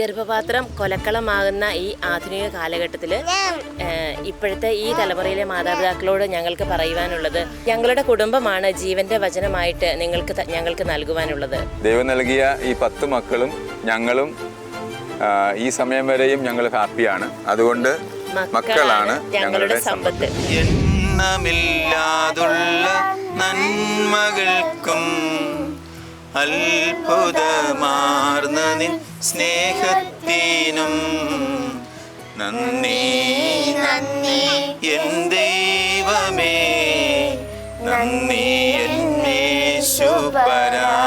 ഗർഭപാത്രം കൊലക്കളമാകുന്ന ഈ ആധുനിക കാലഘട്ടത്തിൽ ഇപ്പോഴത്തെ ഈ തലമുറയിലെ മാതാപിതാക്കളോട് ഞങ്ങൾക്ക് പറയുവാനുള്ളത് ഞങ്ങളുടെ കുടുംബമാണ് ജീവന്റെ വചനമായിട്ട് നിങ്ങൾക്ക് ഞങ്ങൾക്ക് നൽകുവാനുള്ളത്. ദൈവം നൽകിയ ഈ പത്ത് മക്കളും ഞങ്ങളും ഈ സമയം വരെയും ഞങ്ങൾ ഹാപ്പിയാണ്. അതുകൊണ്ട് മക്കളാണ് ഞങ്ങളുടെ സമ്പത്ത്. എണ്ണമില്ലാതുള്ള നന്മകൾക്കും അത്ഭുതമാർന്ന നിൻ സ്നേഹത്തിനും നന്ദി നന്ദി. എൻ ദൈവമേ നന്ദി എന്നേശുപരാ നന്ദി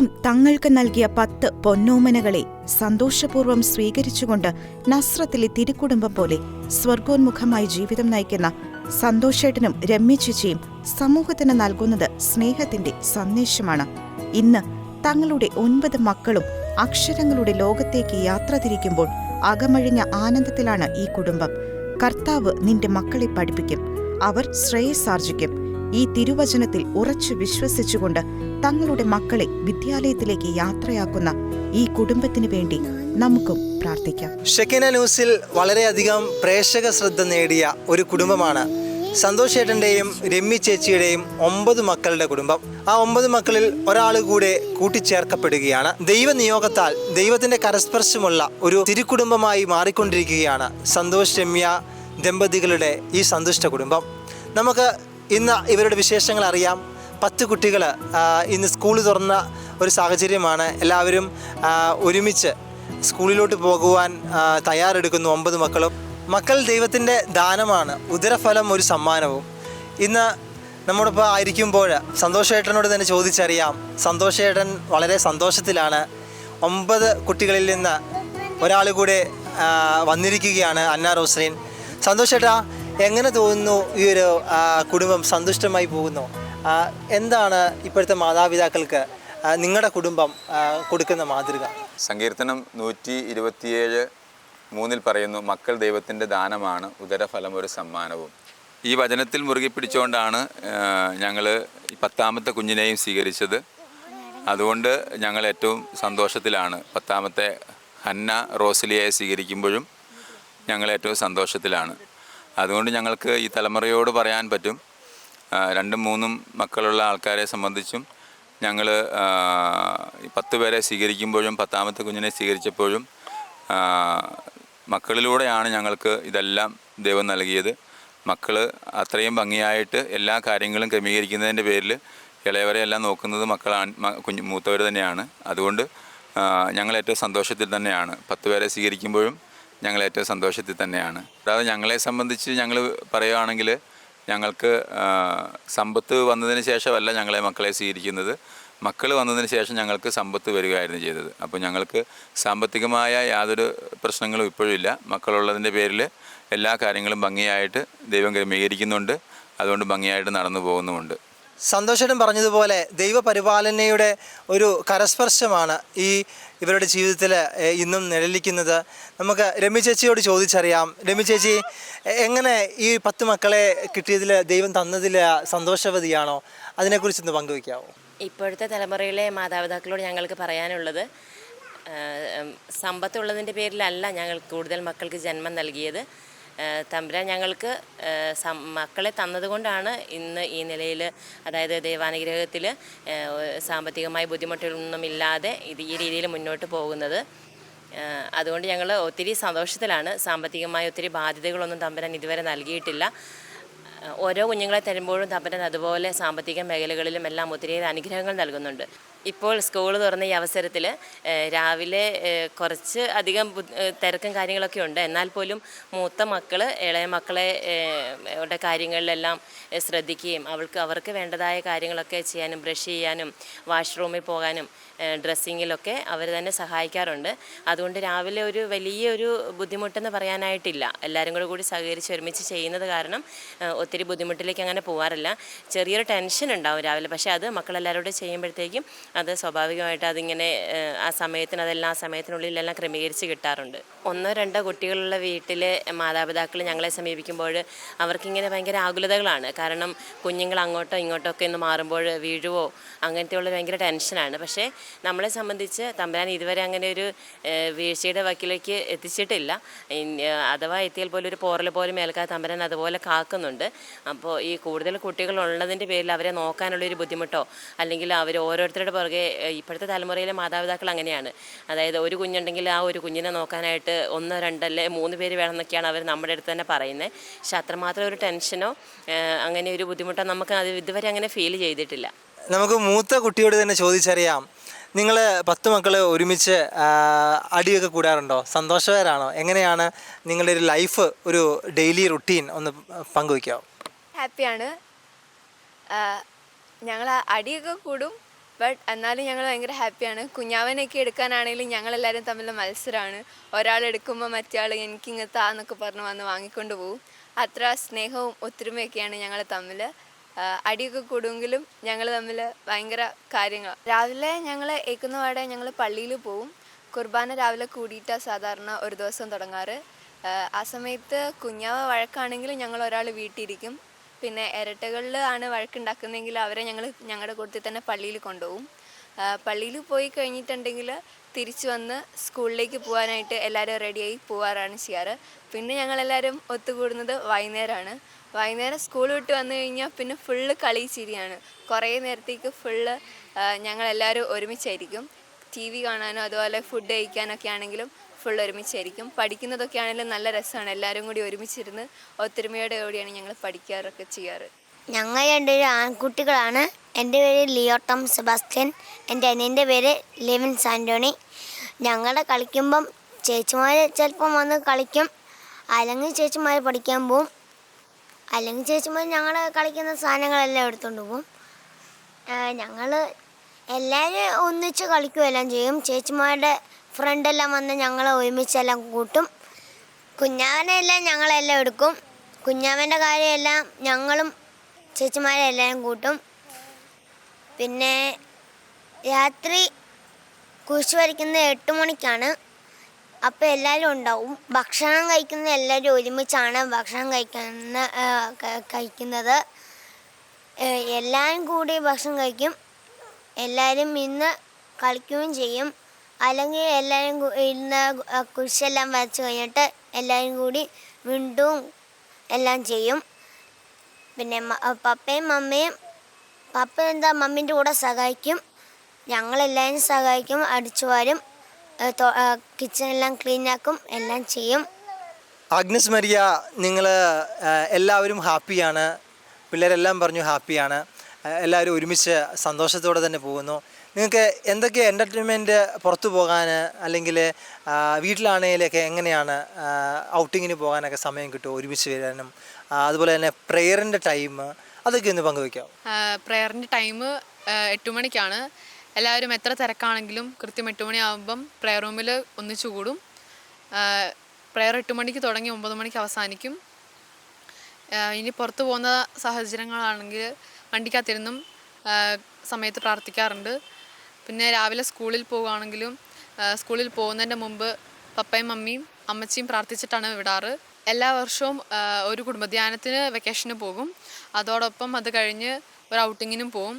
ദൈവം തങ്ങൾക്ക് നൽകിയ പത്ത് പൊന്നോമനകളെ സന്തോഷപൂർവം സ്വീകരിച്ചുകൊണ്ട് നസ്രത്തിലെ തിരുക്കുടുംബം പോലെ സ്വർഗോന്മുഖമായി ജീവിതം നയിക്കുന്ന സന്തോഷേട്ടനും രമ്യചേച്ചിയും സമൂഹത്തിന് നൽകുന്നത് സ്നേഹത്തിന്റെ സന്ദേശമാണ്. ഇന്ന് തങ്ങളുടെ ഒൻപത് മക്കളും അക്ഷരങ്ങളുടെ ലോകത്തേക്ക് യാത്ര തിരിക്കുമ്പോൾ അകമഴിഞ്ഞ ആനന്ദത്തിലാണ് ഈ കുടുംബം. കർത്താവ് നിന്റെ മക്കളെ പഠിപ്പിക്കും. അവർ ശ്രേയസാർജിക്കും ഈ തിരുവചനത്തിൽ ഉറച്ചു വിശ്വസിച്ചുകൊണ്ട് തങ്ങളുടെ മക്കളെ വിദ്യാലയത്തിലേക്ക് യാത്രയാക്കുന്ന ഈ കുടുംബത്തിന് വേണ്ടി നമുക്കും പ്രാർത്ഥിക്കാം. ഷെക്കിന ന്യൂസിൽ വളരെയധികം പ്രേക്ഷക ശ്രദ്ധ നേടിയ ഒരു കുടുംബമാണ് സന്തോഷ് ചേട്ടന്റെയും രമ്യ ചേച്ചിയുടെയും ഒമ്പത് മക്കളുടെ കുടുംബം. ആ ഒമ്പത് മക്കളിൽ ഒരാൾ കൂടെ കൂട്ടിച്ചേർക്കപ്പെടുകയാണ്. ദൈവനിയോഗത്താൽ ദൈവത്തിന്റെ കരസ്പർശമുള്ള ഒരു തിരുക്കുടുംബമായി മാറിക്കൊണ്ടിരിക്കുകയാണ് സന്തോഷ് രമ്യ ദമ്പതികളുടെ ഈ സന്തുഷ്ട കുടുംബം. നമുക്ക് ഇന്ന് ഇവരുടെ വിശേഷങ്ങൾ അറിയാം. പത്ത് കുട്ടികൾ ഇന്ന് സ്കൂൾ തുറന്ന ഒരു സാഹചര്യമാണ്. എല്ലാവരും ഒരുമിച്ച് സ്കൂളിലോട്ട് പോകുവാൻ തയ്യാറെടുക്കുന്നു ഒമ്പത് മക്കളും. മക്കൾ ദൈവത്തിന്റെ ദാനമാണ് ഉദരഫലം ഒരു സമ്മാനവും. ഇന്ന് നമ്മോടൊപ്പം ആയിരിക്കുമ്പോൾ സന്തോഷേട്ടനോട് തന്നെ ചോദിച്ചറിയാം. സന്തോഷേട്ടൻ വളരെ സന്തോഷത്തിലാണ്. ഒമ്പത് കുട്ടികളിൽ നിന്ന് ഒരാൾ കൂടെ വന്നിരിക്കുകയാണ് അന്ന റോസ്ലിൻ. സന്തോഷേട്ടാ എങ്ങനെ തോന്നുന്നു ഈ ഒരു കുടുംബം? സന്തുഷ്ടമായി പോകുന്നു. എന്താണ് ഇപ്പോഴത്തെ മാതാപിതാക്കൾക്ക് നിങ്ങളുടെ കുടുംബം കൊടുക്കുന്ന മാതൃക? സങ്കീർത്തനം നൂറ്റി ഇരുപത്തിയേഴ് മൂന്നിൽ പറയുന്നു മക്കൾ ദൈവത്തിന്റെ ദാനമാണ് ഉദരഫലം ഒരു സമ്മാനവും. ഈ വചനത്തിൽ മുറുകെ പിടിച്ചുകൊണ്ടാണ് ഞങ്ങൾ പത്താമത്തെ കുഞ്ഞിനെയും സ്വീകരിച്ചത്. അതുകൊണ്ട് ഞങ്ങൾ ഏറ്റവും സന്തോഷത്തിലാണ്. പത്താമത്തെ ഹന്ന റോസിലിയെ സ്വീകരിക്കുമ്പോഴും ഞങ്ങൾ ഏറ്റവും സന്തോഷത്തിലാണ്. അതുകൊണ്ട് ഞങ്ങൾക്ക് ഈ തലമുറയോട് പറയാൻ പറ്റും രണ്ടും മൂന്നും മക്കളുള്ള ആൾക്കാരെ സംബന്ധിച്ചും ഞങ്ങൾ പത്ത് പേരെ സ്വീകരിക്കുമ്പോഴും പത്താമത്തെ കുഞ്ഞിനെ സ്വീകരിച്ചപ്പോഴും മക്കളിലൂടെയാണ് ഞങ്ങൾക്ക് ഇതെല്ലാം ദൈവം നൽകിയത്. മക്കൾ അത്രയും ഭംഗിയായിട്ട് എല്ലാ കാര്യങ്ങളും ക്രമീകരിക്കുന്നതിന്റെ പേരിൽ ഇളയവരെ എല്ലാം നോക്കുന്നത് മക്കളാണ് കുഞ്ഞു മൂത്തവർ തന്നെയാണ്. അതുകൊണ്ട് ഞങ്ങൾ ഏറ്റവും സന്തോഷത്തിൽ തന്നെയാണ്. പത്ത് പേരെ സ്വീകരിക്കുമ്പോഴും ഞങ്ങൾ ഏറ്റവും സന്തോഷത്തിൽ തന്നെയാണ്. അതായത് ഞങ്ങളെ സംബന്ധിച്ച് ഞങ്ങൾ പറയുകയാണെങ്കിൽ ഞങ്ങൾക്ക് സമ്പത്ത് വന്നതിന് ശേഷമല്ല ഞങ്ങളെ മക്കളെ സ്വീകരിക്കുന്നത്. മക്കൾ വന്നതിന് ശേഷം ഞങ്ങൾക്ക് സമ്പത്ത് വരികയായിരുന്നു ചെയ്തത്. അപ്പോൾ ഞങ്ങൾക്ക് സാമ്പത്തികമായ യാതൊരു പ്രശ്നങ്ങളും ഇപ്പോഴില്ല മക്കളുള്ളതിന്റെ പേരിൽ എല്ലാ കാര്യങ്ങളും ഭംഗിയായിട്ട് ദൈവം ക്രമീകരിക്കുന്നുണ്ട് അതുകൊണ്ട് ഭംഗിയായിട്ട് നടന്നു പോകുന്നുമുണ്ട്. സന്തോഷേട്ടൻ പറഞ്ഞതുപോലെ ദൈവപരിപാലനയുടെ ഒരു കരസ്പർശമാണ് ഈ ഇവരുടെ ജീവിതത്തിൽ ഇന്നും നിഴലിക്കുന്നത്. നമുക്ക് രമി ചേച്ചിയോട് ചോദിച്ചറിയാം. രമി ചേച്ചി എങ്ങനെ ഈ പത്ത് മക്കളെ കിട്ടിയതിൽ ദൈവം തന്നതിൽ സന്തോഷവതിയാണോ? അതിനെക്കുറിച്ചൊന്ന് പങ്കുവയ്ക്കാമോ ഇപ്പോഴത്തെ തലമുറയിലെ മാതാപിതാക്കളോട് ഞങ്ങൾക്ക് പറയാനുള്ളത് സമ്പത്തുള്ളതിന്റെ പേരിലല്ല ഞങ്ങൾ കൂടുതൽ മക്കൾക്ക് ജന്മം നൽകിയത്. തമ്പുരാൻ ഞങ്ങൾക്ക് മക്കളെ തന്നതുകൊണ്ടാണ് ഇന്ന് ഈ നിലയിൽ അതായത് ദൈവാനുഗ്രഹത്തിൽ സാമ്പത്തികമായി ബുദ്ധിമുട്ടുകളൊന്നുമില്ലാതെ ഇത് ഈ രീതിയിൽ മുന്നോട്ട് പോകുന്നത്. അതുകൊണ്ട് ഞങ്ങൾ ഒത്തിരി സന്തോഷത്തിലാണ്. സാമ്പത്തികമായ ഒത്തിരി ബാധ്യതകളൊന്നും തമ്പുരാൻ ഇതുവരെ നൽകിയിട്ടില്ല. ഓരോ കുഞ്ഞുങ്ങളെ തരുമ്പോഴും തമ്പുരാൻ അതുപോലെ സാമ്പത്തിക മേഖലകളിലും എല്ലാം ഒത്തിരി അനുഗ്രഹങ്ങൾ നൽകുന്നുണ്ട്. ഇപ്പോൾ സ്കൂൾ തുറന്ന ഈ അവസരത്തിൽ രാവിലെ കുറച്ച് അധികം തിരക്കും കാര്യങ്ങളൊക്കെ ഉണ്ട്. എന്നാൽ പോലും മൂത്ത മക്കൾ ഇളയ മക്കളെ അവരുടെ കാര്യങ്ങളിലെല്ലാം ശ്രദ്ധിക്കുകയും അവൾക്ക് അവർക്ക് വേണ്ടതായ കാര്യങ്ങളൊക്കെ ചെയ്യാനും ബ്രഷ് ചെയ്യാനും വാഷ്റൂമിൽ പോകാനും ഡ്രസ്സിങ്ങിലൊക്കെ അവർ തന്നെ സഹായിക്കാറുണ്ട്. അതുകൊണ്ട് രാവിലെ ഒരു വലിയൊരു ബുദ്ധിമുട്ടെന്ന് പറയാനായിട്ടില്ല. എല്ലാവരും കൂടെ കൂടി സഹകരിച്ച് ഒരുമിച്ച് ചെയ്യുന്നത് കാരണം ഒത്തിരി ബുദ്ധിമുട്ടിലേക്ക് അങ്ങനെ പോകാറില്ല ചെറിയൊരു ടെൻഷൻ ഉണ്ടാവും രാവിലെ. പക്ഷേ അത് മക്കളെല്ലാവരും കൂടെ ചെയ്യുമ്പോഴത്തേക്കും അത് സ്വാഭാവികമായിട്ട് അതിങ്ങനെ ആ സമയത്തിന് അതെല്ലാം ആ സമയത്തിനുള്ളിലെല്ലാം ക്രമീകരിച്ച് കിട്ടാറുണ്ട്. ഒന്നോ രണ്ടോ കുട്ടികളുള്ള വീട്ടിലെ മാതാപിതാക്കൾ ഞങ്ങളെ സമീപിക്കുമ്പോൾ അവർക്കിങ്ങനെ ഭയങ്കര ആകുലതകളാണ്. കാരണം കുഞ്ഞുങ്ങൾ അങ്ങോട്ടോ ഇങ്ങോട്ടോ ഒക്കെ ഒന്ന് മാറുമ്പോൾ വീഴുവോ അങ്ങനത്തെയുള്ള ഭയങ്കര ടെൻഷനാണ്. പക്ഷേ നമ്മളെ സംബന്ധിച്ച് തമ്പുരാൻ ഇതുവരെ അങ്ങനെ ഒരു വീഴ്ചയുടെ വക്കിലേക്ക് എത്തിച്ചിട്ടില്ല. അഥവാ എത്തിയാൽ പോലും ഒരു പോറൽ പോലും ഏൽക്കാതെ തമ്പുരാൻ അതുപോലെ കാക്കുന്നുണ്ട്. അപ്പോൾ ഈ കൂടുതൽ കുട്ടികൾ ഉള്ളതിന്റെ പേരിൽ അവരെ നോക്കാനുള്ളൊരു ബുദ്ധിമുട്ടോ അല്ലെങ്കിൽ അവർ ഓരോരുത്തരുടെ പുറകെ ഇപ്പോഴത്തെ തലമുറയിലെ മാതാപിതാക്കൾ അങ്ങനെയാണ്. അതായത് ഒരു കുഞ്ഞുണ്ടെങ്കിൽ ആ ഒരു കുഞ്ഞിനെ നോക്കാനായിട്ട് ഒന്നോ രണ്ടല്ലേ മൂന്ന് പേര് വേണമെന്നൊക്കെയാണ് അവർ നമ്മുടെ അടുത്ത് തന്നെ പറയുന്നത് പക്ഷെ അത്രമാത്രം ഒരു ടെൻഷനോ അങ്ങനെ ഒരു ബുദ്ധിമുട്ടോ നമുക്ക് അത് ഇതുവരെ അങ്ങനെ ഫീൽ ചെയ്തിട്ടില്ല. നമുക്ക് മൂത്ത കുട്ടിയോട് തന്നെ ചോദിച്ചറിയാം. നിങ്ങൾ പത്ത് മക്കൾ ഒരുമിച്ച് അടിയൊക്കെ കൂടാറുണ്ടോ? സന്തോഷകരാണോ? എങ്ങനെയാണ് നിങ്ങളുടെ ഒരു ലൈഫ് ഒരു ഡെയിലി റുട്ടീൻ ഒന്ന് പങ്കുവയ്ക്കാമോ ഹാപ്പിയാണ്. ഞങ്ങൾ അടിയൊക്കെ കൂടും ബട്ട് എന്നാലും ഞങ്ങൾ ഭയങ്കര ഹാപ്പിയാണ് കുഞ്ഞാവനൊക്കെ എടുക്കാനാണെങ്കിലും ഞങ്ങളെല്ലാവരും തമ്മിൽ മത്സരമാണ് ഒരാൾ എടുക്കുമ്പോൾ മറ്റേ ആൾ എനിക്ക് ഇങ്ങനത്തെ എന്നൊക്കെ പറഞ്ഞ് വന്ന് വാങ്ങിക്കൊണ്ട് പോകും അത്ര സ്നേഹവും ഒത്തൊരുമയൊക്കെയാണ് ഞങ്ങൾ തമ്മിൽ അടിയൊക്കെ കൂടുമെങ്കിലും ഞങ്ങൾ തമ്മിൽ ഭയങ്കര കാര്യങ്ങൾ രാവിലെ ഞങ്ങൾ ഏക്കുന്നപാടെ ഞങ്ങൾ പള്ളിയിൽ പോവും. കുർബാന രാവിലെ കൂടിയിട്ടാണ് സാധാരണ ഒരു ദിവസം തുടങ്ങാറ്. ആ സമയത്ത് കുഞ്ഞാവ് വഴക്കാണെങ്കിലും ഞങ്ങൾ ഒരാൾ വീട്ടിലിരിക്കും പിന്നെ ഇരട്ടകളിൽ ആണ് വഴക്കുണ്ടാക്കുന്നതെങ്കിൽ അവരെ ഞങ്ങൾ ഞങ്ങളുടെ കൂട്ടത്തിൽ തന്നെ പള്ളിയിൽ കൊണ്ടുപോകും. പള്ളിയിൽ പോയി കഴിഞ്ഞിട്ടുണ്ടെങ്കിൽ തിരിച്ചു വന്ന് സ്കൂളിലേക്ക് പോകാനായിട്ട് എല്ലാവരും റെഡിയായി പോവാറാണ് ചെയ്യാറ്. പിന്നെ ഞങ്ങളെല്ലാവരും ഒത്തുകൂടുന്നത് വൈകുന്നേരമാണ്. വൈകുന്നേരം സ്കൂൾ വിട്ട് വന്നു കഴിഞ്ഞാൽ പിന്നെ ഫുള്ള് കളി ചിരിയാണ്. കുറേ നേരത്തേക്ക് ഫുള്ള് ഞങ്ങളെല്ലാവരും ഒരുമിച്ചായിരിക്കും. ടി വി കാണാനോ അതുപോലെ ഫുഡ് കഴിക്കാനൊക്കെ ആണെങ്കിലും ഫുൾ ഒരുമിച്ചായിരിക്കും പഠിക്കുന്നതൊക്കെ ആണെങ്കിലും നല്ല രസമാണ്. എല്ലാവരും കൂടി ഒരുമിച്ചിരുന്ന് ഒത്തൊരുമയോടെ കൂടിയാണ് ഞങ്ങൾ പഠിക്കാറൊക്കെ ചെയ്യാറ്. ഞങ്ങൾ രണ്ടുപേരും ആൺകുട്ടികളാണ്. എന്റെ പേര് ലിയോ ടോം സെബാസ്റ്റ്യൻ. എന്റെ അനിയന്റെ പേര് ലെവിൻ സാന്റോണി ഞങ്ങളുടെ കളിക്കുമ്പം ചേച്ചിമാർ ചിലപ്പം വന്ന് കളിക്കും. അല്ലെങ്കിൽ ചേച്ചിമാർ പഠിക്കാൻ പോവും. അല്ലെങ്കിൽ ചേച്ചിമാർ ഞങ്ങൾ കളിക്കുന്ന സാധനങ്ങളെല്ലാം എടുത്തുകൊണ്ട് പോവും. ഞങ്ങൾ എല്ലാവരും ഒന്നിച്ച് കളിക്കുകയെല്ലാം ചെയ്യും. ചേച്ചിമാരുടെ ഫ്രണ്ടെല്ലാം വന്ന് ഞങ്ങളെ ഒരുമിച്ചെല്ലാം കൂട്ടും. കുഞ്ഞാവനെല്ലാം ഞങ്ങളെല്ലാം എടുക്കും. കുഞ്ഞാവന്റെ കാര്യമെല്ലാം ഞങ്ങളും ചേച്ചിമാരെ എല്ലാവരും കൂട്ടും. പിന്നെ രാത്രി കുരിശ് വരയ്ക്കുന്നത് എട്ട് മണിക്കാണ്. അപ്പോൾ എല്ലാവരും ഉണ്ടാവും. ഭക്ഷണം കഴിക്കുന്ന എല്ലാവരും ഒരുമിച്ചാണ് ഭക്ഷണം കഴിക്കുന്ന കഴിക്കുന്നത്. എല്ലാവരും കൂടി ഭക്ഷണം കഴിക്കും. എല്ലാവരും ഇന്ന് കളിക്കുകയും ചെയ്യും. അല്ലെങ്കിൽ എല്ലാവരും ഇരുന്ന കുരിശെല്ലാം വരച്ച് കഴിഞ്ഞിട്ട് എല്ലാവരും കൂടി വീണ്ടും എല്ലാം ചെയ്യും. പിന്നെ പപ്പയും മമ്മയും പപ്പ എന്താ മമ്മീന്റെ കൂടെ സഹായിക്കും. ഞങ്ങളെല്ലാവരും സഹായിക്കും അടിച്ചു വാരും കിച്ചണെല്ലാം ക്ലീനാക്കും എല്ലാം ചെയ്യും. അഗ്നസ് മരിയ നിങ്ങൾ എല്ലാവരും ഹാപ്പിയാണ്. പിള്ളേരെല്ലാം പറഞ്ഞു ഹാപ്പിയാണ്. എല്ലാവരും ഒരുമിച്ച് സന്തോഷത്തോടെ തന്നെ പോകുന്നു. നിങ്ങൾക്ക് എന്തൊക്കെ എന്റർടൈൻമെന്റ് പുറത്തു പോകാൻ അല്ലെങ്കിൽ വീട്ടിലാണെങ്കിലൊക്കെ എങ്ങനെയാണ് ഔട്ടിങ്ങിന് പോകാനൊക്കെ സമയം കിട്ടുമോ ഒരുമിച്ച് വരാനും അതുപോലെ തന്നെ പ്രെയറിന്റെ ടൈം അതൊക്കെ ഒന്ന് പങ്കുവയ്ക്കാം. പ്രെയറിന്റെ ടൈം എട്ട് മണിക്കാണ്. എല്ലാവരും എത്ര തിരക്കാണെങ്കിലും കൃത്യം എട്ട് മണിയാകുമ്പം പ്രെയർ റൂമിൽ ഒന്നിച്ചു കൂടും. പ്രെയർ എട്ട് മണിക്ക് തുടങ്ങി ഒമ്പത് മണിക്ക് അവസാനിക്കും. ഇനി പുറത്തു പോകുന്ന സാഹചര്യങ്ങളാണെങ്കിൽ വണ്ടിക്കകത്തിരുന്നും സമയത്ത് പ്രാർത്ഥിക്കാറുണ്ട്. പിന്നെ രാവിലെ സ്കൂളിൽ പോവുകയാണെങ്കിലും സ്കൂളിൽ പോകുന്നതിന്റെ മുമ്പ് പപ്പയും മമ്മിയും അമ്മച്ചിയും പ്രാർത്ഥിച്ചിട്ടാണ് വിടാറ്. എല്ലാ വർഷവും ഒരു കുടുംബധ്യാനത്തിന് വെക്കേഷന് പോകും. അതോടൊപ്പം അത് കഴിഞ്ഞ് ഒരു ഔട്ടിങ്ങിനും പോകും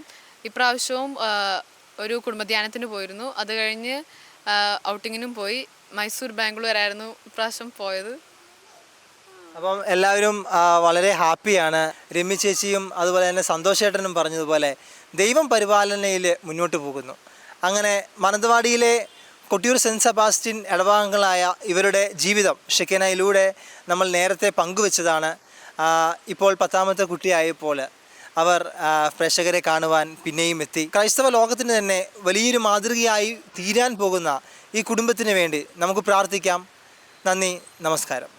ഇപ്രാവശ്യവും ഒരു കുടുംബധ്യാനത്തിന് പോയിരുന്നു. അത് കഴിഞ്ഞ് ഔട്ടിങ്ങിനും പോയി. മൈസൂർ ബാംഗ്ലൂർ ആയിരുന്നു ഇപ്രാവശ്യം പോയത്. അപ്പം എല്ലാവരും വളരെ ഹാപ്പിയാണ്. രമ്യ ചേച്ചിയും അതുപോലെ തന്നെ സന്തോഷേട്ടനും പറഞ്ഞതുപോലെ ദൈവം പരിപാലനയിൽ മുന്നോട്ട് പോകുന്നു. അങ്ങനെ മാനന്തവാടിയിലെ കൊട്ടിയൂർ സെന്റ് സെബാസ്റ്റ്യൻ ഇടഭാഗങ്ങളായ ഇവരുടെ ജീവിതം ഷെക്കനയിലൂടെ നമ്മൾ നേരത്തെ പങ്കുവെച്ചതാണ്. ഇപ്പോൾ പത്താമത്തെ കുട്ടിയായപ്പോൾ അവർ പ്രേക്ഷകരെ കാണുവാൻ പിന്നെയും എത്തി. ക്രൈസ്തവ ലോകത്തിന് തന്നെ വലിയൊരു മാതൃകയായി തീരാൻ പോകുന്ന ഈ കുടുംബത്തിന് വേണ്ടി നമുക്ക് പ്രാർത്ഥിക്കാം. നന്ദി നമസ്കാരം.